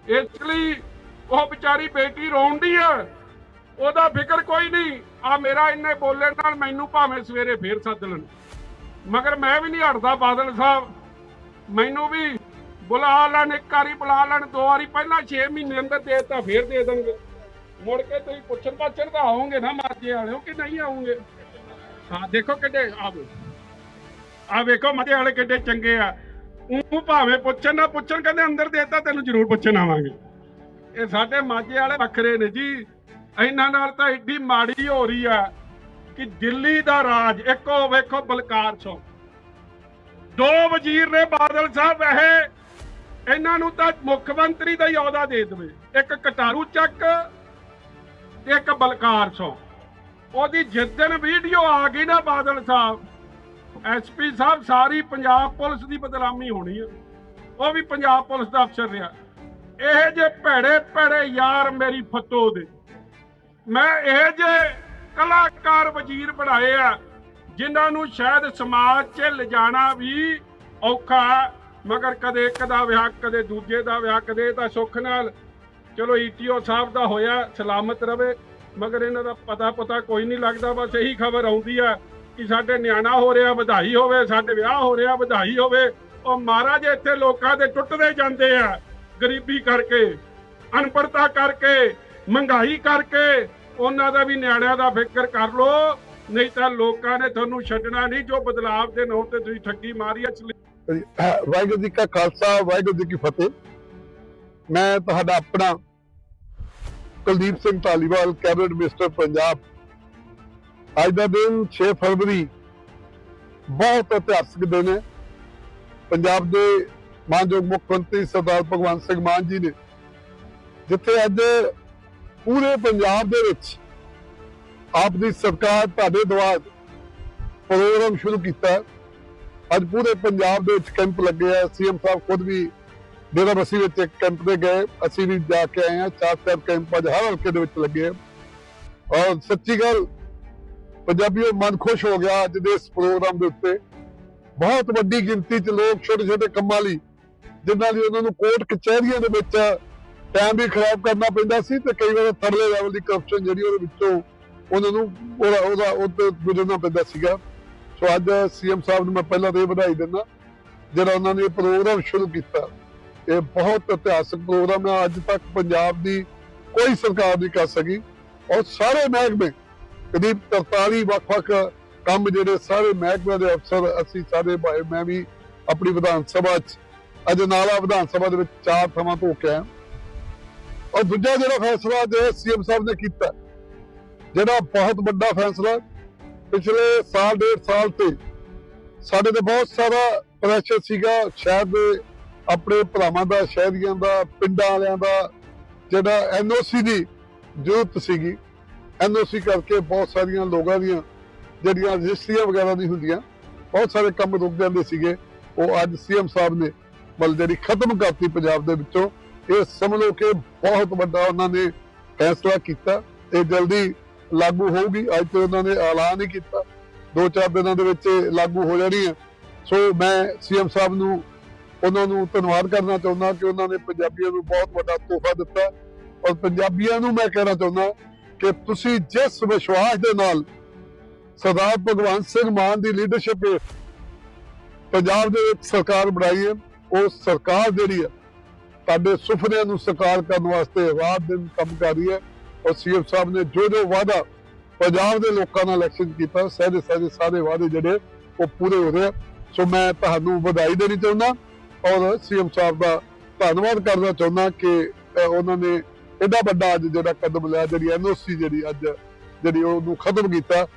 ਇਸ ਲਈ ਉਹ ਵਿਚਾਰੀ ਬੇਟੀ ਰੋਂਦੀ ਆ। ਉਹਦਾ ਫਿਕਰ ਕੋਈ ਨਹੀਂ, ਆ ਮੇਰਾ ਇੰਨੇ ਬੋਲੇ ਨਾਲ ਮੈਨੂੰ ਭਾਵੇਂ ਸਵੇਰੇ ਫੇਰ ਸੱਦ ਲੈਣ। ਮਗਰ ਮੈਂ ਵੀ ਨਹੀਂ ਹਟਦਾ ਬਾਦਲ ਸਾਹਿਬ। ਮੈਨੂੰ ਵੀ ਬੁਲਾ ਲੈਣ, ਇੱਕ ਵਾਰੀ ਬੁਲਾ ਲੈਣ, ਦੋ ਵਾਰੀ ਪਹਿਲਾਂ 6 ਮਹੀਨੇ ਅੰਦਰ ਦੇ ਤਾਂ ਫੇਰ ਦੇ ਦੇਣਗੇ। ਮੁੜ ਕੇ ਤੁਸੀਂ ਪੁੱਛਣ ਪਾਛਣ ਤਾਂ ਆਉਂਗੇ ਨਾ ਮਾਝੇ ਵਾਲਿਓ ਕਿ ਨਹੀਂ ਆਉਂਗੇ ਹਾਂ, ਦੇਖੋ ਕਿੱਡੇ ਆਵੇ ਆ ਵੇਖੋ ਮਾਝੇ ਵਾਲੇ ਕਿੱਡੇ ਚੰਗੇ ਆ। ਉਹ ਭਾਵੇਂ ਪੁੱਛਣ ਨਾ ਪੁੱਛਣ, ਕਹਿੰਦੇ ਅੰਦਰ ਦੇਤਾ, ਤੈਨੂੰ ਜ਼ਰੂਰ ਪੁੱਛਣ ਆਵਾਂਗੇ। ਇਹ ਸਾਡੇ ਮਾਝੇ ਵਾਲੇ ਵੱਖਰੇ ਨੇ ਜੀ। ਇਹਨਾਂ ਨਾਲ ਤਾਂ ਏਡੀ ਮਾੜੀ ਹੋ ਰਹੀ ਆ ਕਿ ਦਿੱਲੀ ਦਾ ਰਾਜ, ਇੱਕੋ ਵੇਖੋ ਬਲਕਾਰ ਸਿੰਘ। ਦੋ ਵਜ਼ੀਰ ਨੇ ਬਾਦਲ ਸਾਹਿਬ, ਇਹ ਇਹਨਾਂ ਨੂੰ ਤਾਂ ਮੁੱਖ ਮੰਤਰੀ ਦਾ ਹੀ ਅਹੁਦਾ ਦੇ ਦੇਵੇ। ਇੱਕ ਕਟਾਰੂ ਚੱਕ ਇੱਕ ਬਲਕਾਰ ਸਿੰਘ। ਉਹਦੀ ਜਿਸ ਦਿਨ ਵੀਡੀਓ ਆ ਗਈ ਨਾ ਬਾਦਲ ਸਾਹਿਬ ਐਸਪੀ ਸਾਹਿਬ, ਸਾਰੀ ਪੰਜਾਬ ਪੁਲਿਸ ਦੀ ਬਦਨਾਮੀ ਹੋਣੀ ਆ। ਉਹ ਵੀ ਪੰਜਾਬ ਪੁਲਿਸ ਦਾ ਅਫਸਰ ਰਿਹਾ। ਇਹ ਜੇ ਭੈੜੇ ਭੈੜੇ ਯਾਰ ਮੇਰੀ ਫਤੋ ਦੇ। ਮੈਂ ਇਹ ਜੇ ਕਲਾਕਾਰ ਵਜ਼ੀਰ ਬਣਾਏ ਆ, ਜਿਨ੍ਹਾਂ ਨੂੰ ਸ਼ਾਇਦ ਸਮਾਜ 'ਚ ਲਿਜਾਣਾ ਵੀ ਔਖਾ ਮਗਰ ਕਦੇ ਇੱਕ ਦਾ ਵਿਆਹ, ਕਦੇ ਦੂਜੇ ਦਾ ਵਿਆਹ, ਕਦੇ ਤਾਂ ਸੁੱਖ ਨਾਲ। ਚਲੋ ਈਟੀਓ ਸਾਹਿਬ ਦਾ ਹੋਇਆ, ਸਲਾਮਤ ਰਵੇ। ਮਗਰ ਇਹਨਾਂ ਦਾ ਪਤਾ ਪਤਾ ਕੋਈ ਨਹੀਂ ਲੱਗਦਾ, ਬਸ ਇਹੀ ਖਬਰ ਆਉਂਦੀ ਆ। ਕਿ ਸਾਡੇ ਨਿਆਣਾ ਹੋ ਰਿਹਾ, ਵਧਾਈ ਹੋਵੇ, ਸਾਡੇ ਵਿਆਹ ਹੋ ਰਿਹਾ, ਵਧਾਈ ਹੋਵੇ, ਉਹ ਮਹਾਰਾਜ ਇੱਥੇ ਲੋਕਾਂ ਦੇ ਟੁੱਟਦੇ ਜਾਂਦੇ ਆ, ਗਰੀਬੀ ਕਰਕੇ ਅਨਪੜਤਾ ਕਰਕੇ, ਮਹਿੰਗਾਈ ਕਰਕੇ, ਉਹਨਾਂ ਦਾ ਵੀ ਨਿਆਣਿਆਂ ਦਾ ਫਿਕਰ ਕਰ ਲੋ ਨਹੀਂ ਤਾਂ ਲੋਕਾਂ ਨੇ ਤੁਹਾਨੂੰ ਛੱਡਣਾ ਨਹੀਂ, ਜੋ ਬਦਲਾਵ ਦੇ ਨਾਂ ਤੇ ਤੁਸੀਂ ਠੱਗੀ ਮਾਰੀ ਹੈ ਵਾਹਿਗੁਰੂ ਜੀ ਕਾ ਖਾਲਸਾ, ਵਾਹਿਗੁਰੂ ਜੀ ਕੀ ਫਤਿਹ। ਮੈਂ ਤੁਹਾਡਾ ਆਪਣਾ ਕੁਲਦੀਪ ਸਿੰਘ ਧਾਲੀਵਾਲ, ਕੈਬਨਿਟ ਮਿਨਿਸਟਰ ਪੰਜਾਬ ਅੱਜ ਦਾ ਦਿਨ 6 ਫਰਵਰੀ, ਬਹੁਤ ਇਤਿਹਾਸਕ ਦਿਨ ਹੈ। ਪੰਜਾਬ ਦੇ ਮਾਨਯੋਗ ਮੁੱਖ ਮੰਤਰੀ ਸਰਦਾਰ ਭਗਵੰਤ ਸਿੰਘ ਮਾਨ ਜੀ ਨੇ ਜਿੱਥੇ ਅੱਜ ਪੂਰੇ ਪੰਜਾਬ ਦੇ ਵਿੱਚ ਆਪ ਦੀ ਸਰਕਾਰ ਤੁਹਾਡੇ ਦੁਆਰ ਪ੍ਰੋਗਰਾਮ ਸ਼ੁਰੂ ਕੀਤਾ। ਅੱਜ ਪੂਰੇ ਪੰਜਾਬ ਦੇ ਵਿੱਚ ਕੈਂਪ ਲੱਗੇ ਆ। ਸੀਐਮ ਸਾਹਿਬ ਖੁਦ ਵੀ ਡੇਰਾਬੱਸੀ ਵਿੱਚ ਇੱਕ ਕੈਂਪ ਤੇ ਗਏ। ਅਸੀਂ ਵੀ ਜਾ ਕੇ ਆਏ ਆ ਚਾਰ ਚਾਰ ਕੈਂਪ ਅੱਜ ਹਰ ਹਲਕੇ ਦੇ ਵਿੱਚ ਲੱਗੇ ਆ। ਔਰ ਸੱਚੀ ਗੱਲ ਪੰਜਾਬੀਓ, ਮਨ ਖੁਸ਼ ਹੋ ਗਿਆ ਅੱਜ ਦੇ ਇਸ ਪ੍ਰੋਗਰਾਮ ਦੇ ਉੱਤੇ। ਬਹੁਤ ਵੱਡੀ ਗਿਣਤੀ 'ਚ ਲੋਕ ਛੋਟੇ ਛੋਟੇ ਕੰਮਾਂ ਲਈ, ਜਿਨ੍ਹਾਂ ਦੀ ਉਹਨਾਂ ਨੂੰ ਕੋਰਟ ਕਚਹਿਰੀਆਂ ਦੇ ਵਿੱਚ ਟਾਈਮ ਵੀ ਖਰਾਬ ਕਰਨਾ ਪੈਂਦਾ ਸੀ ਤੇ ਕਈ ਵਾਰ ਥਰਲੇ ਲੈਵਲ ਦੀ ਕਰਪਸ਼ਨ ਜਿਹੜੀ ਉਹਦੇ ਵਿੱਚੋਂ ਉਹਨਾਂ ਨੂੰ ਉਹਦਾ ਉਹਦਾ ਉਹ ਗੁਜ਼ਰਨਾ ਪੈਂਦਾ ਸੀਗਾ। ਸੋ ਅੱਜ ਸੀਐਮ ਸਾਹਿਬ ਨੂੰ ਮੈਂ ਪਹਿਲਾਂ ਤਾਂ ਇਹ ਵਧਾਈ ਦਿੰਦਾ, ਜਿਹੜਾ ਉਹਨਾਂ ਨੇ ਪ੍ਰੋਗਰਾਮ ਸ਼ੁਰੂ ਕੀਤਾ, ਇਹ ਬਹੁਤ ਇਤਿਹਾਸਕ ਪ੍ਰੋਗਰਾਮ ਹੈ ਅੱਜ ਤੱਕ ਪੰਜਾਬ ਦੀ ਕੋਈ ਸਰਕਾਰ ਨਹੀਂ ਕਰ ਸਕੀ। ਔਰ ਸਾਰੇ ਮਹਿਕਮੇ ਕਰੀਬ 43 ਵੱਖ-ਵੱਖ ਕੰਮ ਜਿਹੜੇ ਸਾਰੇ ਮਹਿਕਮੇ ਦੇ ਅਫਸਰ, ਅਸੀਂ ਸਾਰੇ ਭਾਈ, ਮੈਂ ਵੀ ਆਪਣੀ ਵਿਧਾਨ ਸਭਾ 'ਚ ਅਜਨਾਲਾ ਵਿਧਾਨ ਸਭਾ ਦੇ ਵਿੱਚ ਚਾਰ ਥਾਵਾਂ ਤੋਂ ਕੇ ਔਰ ਦੂਜਾ ਜਿਹੜਾ ਫੈਸਲਾ ਜੋ ਸੀਐਮ ਸਾਹਿਬ ਨੇ ਕੀਤਾ, ਜਿਹੜਾ ਬਹੁਤ ਵੱਡਾ ਫੈਸਲਾ, ਪਿਛਲੇ ਸਾਲ, ਡੇਢ ਸਾਲ ਤੇ ਸਾਡੇ ਤੇ ਬਹੁਤ ਸਾਰਾ ਪ੍ਰੈਸ਼ਰ ਸੀਗਾ, ਸ਼ਹਿਰ ਦੇ ਆਪਣੇ ਭਰਾਵਾਂ ਦਾ, ਸ਼ਹਿਰੀਆਂ ਦਾ, ਪਿੰਡਾਂ ਵਾਲਿਆਂ ਦਾ, ਜਿਹੜਾ ਐਨਓਸੀ ਦੀ ਜ਼ਰੂਰਤ ਸੀਗੀ। ਐਨਓਸੀ ਕਰਕੇ ਬਹੁਤ ਸਾਰੀਆਂ ਲੋਕਾਂ ਦੀਆਂ ਜਿਹੜੀਆਂ ਰਜਿਸਟਰੀਆਂ ਵਗੈਰਾ ਨਹੀਂ ਹੁੰਦੀਆਂ, ਬਹੁਤ ਸਾਰੇ ਕੰਮ ਰੁਕ ਜਾਂਦੇ ਸੀਗੇ। ਉਹ ਅੱਜ ਸੀਐਮ ਸਾਹਿਬ ਨੇ ਬਲ ਜਿਹੜੀ ਖਤਮ ਕਰਤੀ ਪੰਜਾਬ ਦੇ ਵਿੱਚੋਂ, ਇਹ ਸਮਝ ਲਓ ਕਿ ਬਹੁਤ ਵੱਡਾ ਉਹਨਾਂ ਨੇ ਫੈਸਲਾ ਕੀਤਾ। ਇਹ ਜਲਦੀ ਲਾਗੂ ਹੋਊਗੀ। ਅੱਜ ਤੋਂ ਉਹਨਾਂ ਨੇ ਐਲਾਨ ਹੀ ਕੀਤਾ। ਦੋ ਚਾਰ ਦਿਨਾਂ ਦੇ ਵਿੱਚ ਇਹ ਲਾਗੂ ਹੋ ਜਾਣੀ ਹੈ। ਸੋ ਮੈਂ ਸੀਐਮ ਸਾਹਿਬ ਨੂੰ, ਉਹਨਾਂ ਨੂੰ ਧੰਨਵਾਦ ਕਰਨਾ ਚਾਹੁੰਦਾ ਕਿ ਉਹਨਾਂ ਨੇ ਪੰਜਾਬੀਆਂ ਨੂੰ ਬਹੁਤ ਵੱਡਾ ਤੋਹਫਾ ਦਿੱਤਾ। ਔਰ ਪੰਜਾਬੀਆਂ ਨੂੰ ਮੈਂ ਕਹਿਣਾ ਚਾਹੁੰਦਾ ਕਿ ਤੁਸੀਂ ਜਿਸ ਵਿਸ਼ਵਾਸ ਦੇ ਨਾਲ ਸਰਦਾਰ ਭਗਵੰਤ ਸਿੰਘ ਮਾਨ ਦੀ ਲੀਡਰਸ਼ਿਪ ਪੰਜਾਬ ਦੇ ਵਿੱਚ ਸਰਕਾਰ ਬਣਾਈ ਹੈ, ਉਹ ਸਰਕਾਰ ਜਿਹੜੀ ਹੈ, ਤੁਹਾਡੇ ਸੁਪਨਿਆਂ ਨੂੰ ਸਾਕਾਰ ਕਰਨ ਵਾਸਤੇ ਰਾਤ ਦਿਨ ਕੰਮ ਕਰ ਰਹੀ ਹੈ ਔਰ ਸੀਐਮ ਸਾਹਿਬ ਨੇ ਜੋ ਜੋ ਵਾਅਦਾ ਪੰਜਾਬ ਦੇ ਲੋਕਾਂ ਨਾਲ ਇਲੈਕਸ਼ਨ ਕੀਤਾ, ਸਹਿਜੇ ਸਹਿਜੇ ਸਾਰੇ ਵਾਅਦੇ ਜਿਹੜੇ, ਉਹ ਪੂਰੇ ਹੋ ਰਹੇ ਆ। ਸੋ ਮੈਂ ਤੁਹਾਨੂੰ ਵਧਾਈ ਦੇਣੀ ਚਾਹੁੰਦਾ ਔਰ ਸੀਐਮ ਸਾਹਿਬ ਦਾ ਧੰਨਵਾਦ ਕਰਨਾ ਚਾਹੁੰਦਾ ਕਿ ਉਹਨਾਂ ਨੇ ਐਡਾ ਵੱਡਾ ਅੱਜ ਜਿਹੜਾ ਕਦਮ ਲਿਆ ਜਿਹੜੀ ਐਨਓਸੀ ਜਿਹੜੀ ਅੱਜ ਜਿਹੜੀ ਉਹਨੂੰ ਖਤਮ ਕੀਤਾ